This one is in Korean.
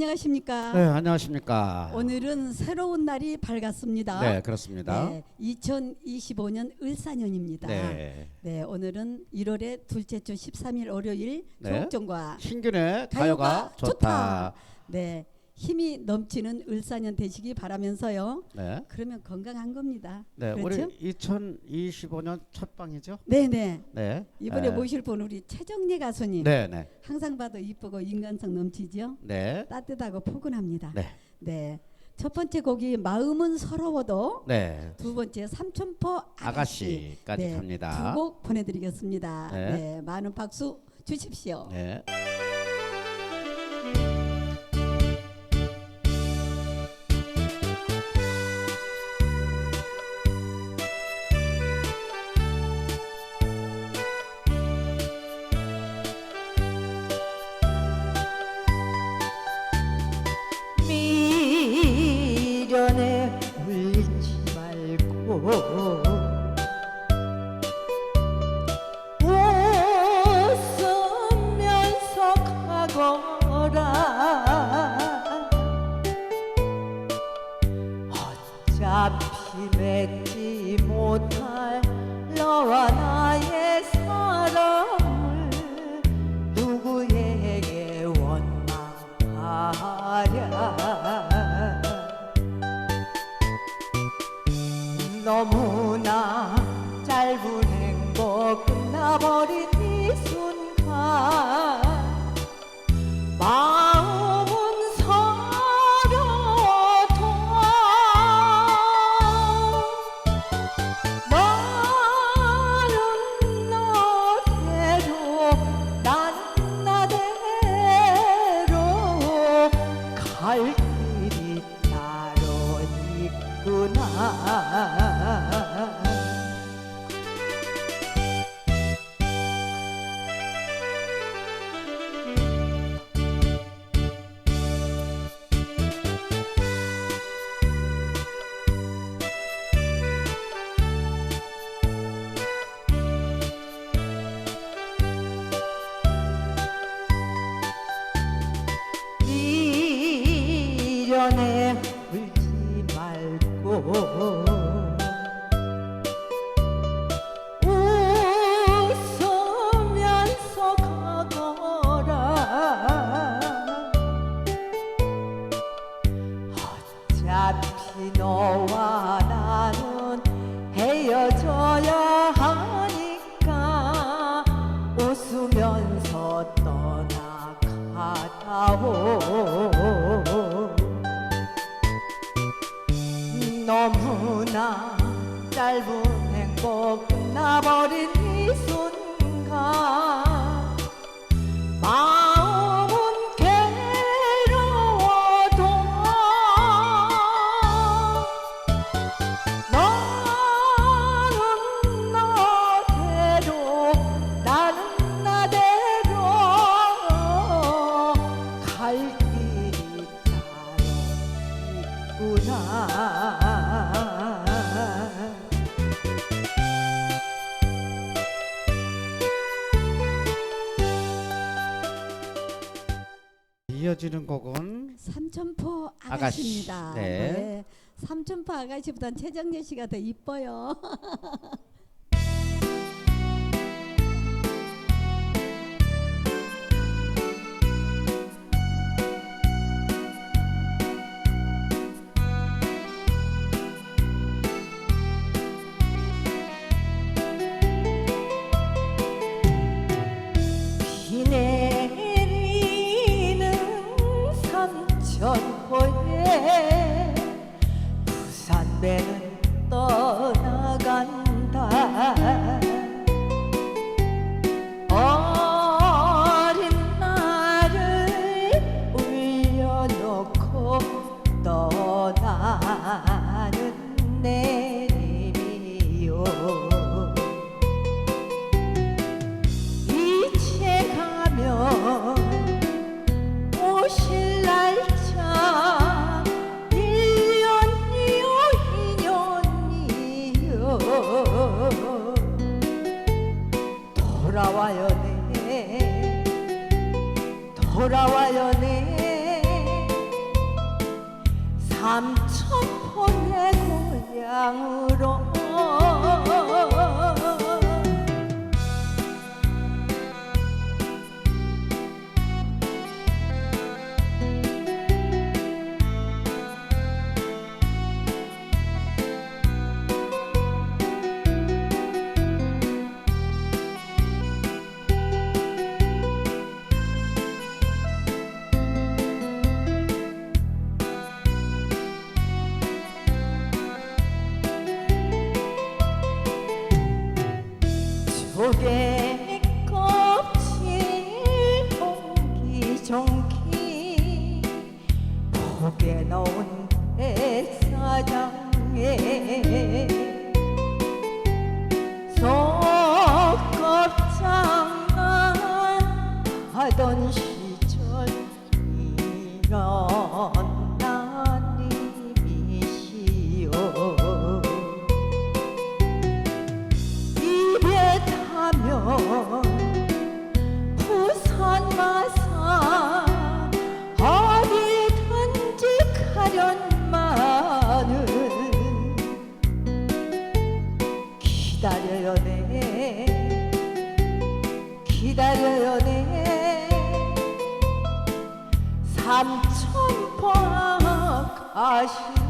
안녕하십니까? 네, 안녕하십니까. 오늘은 새로운 날이 밝았습니다. 네, 그렇습니다. 네, 2025년 을사년입니다. 네. 네, 오늘은 1월의 둘째 주 13일 월요일 네. 조옥정과 신균의 가요가, 가요가 좋다. 좋다. 네, 힘이 넘치는 을사년 되시기 바라면서요. 네. 그러면 건강한 겁니다. 네, 그렇죠? 우리 2025년 첫 방이죠? 네, 네. 네. 이번에 네. 모실 분 우리 최정예 가수님. 네, 네. 항상 봐도 이쁘고 인간성 넘치죠. 네. 따뜻하고 포근합니다. 네. 네. 첫 번째 곡이 마음은 서러워도 네. 두 번째 삼천포 아가씨, 아가씨까지 네, 갑니다. 두 곡 보내드리겠습니다. 네. 네. 많은 박수 주십시오. 네. 너와 나의 사랑을 누구에게 원망하랴? 너무나 짧은 행복 끝나버린 갈 길이 따로 있구나 짧은 행복 끝나버린 이 순간 마음은 괴로워도 너는 너대로 나는 나대로 갈 길이 따로 있구나 이어지는 곡은 삼천포 아가씨. 아가씨입니다. 네. 삼천포 아가씨보단 최정예 씨가 더 이뻐요. 돌아와요 네. 돌아와요 네. 삼천포의 고향으로 살던 시절 이런 난님이시오. 입에 타면 부산 마사 어디든지 가련만은 기다려요 내 기다려요 내 산천박 아시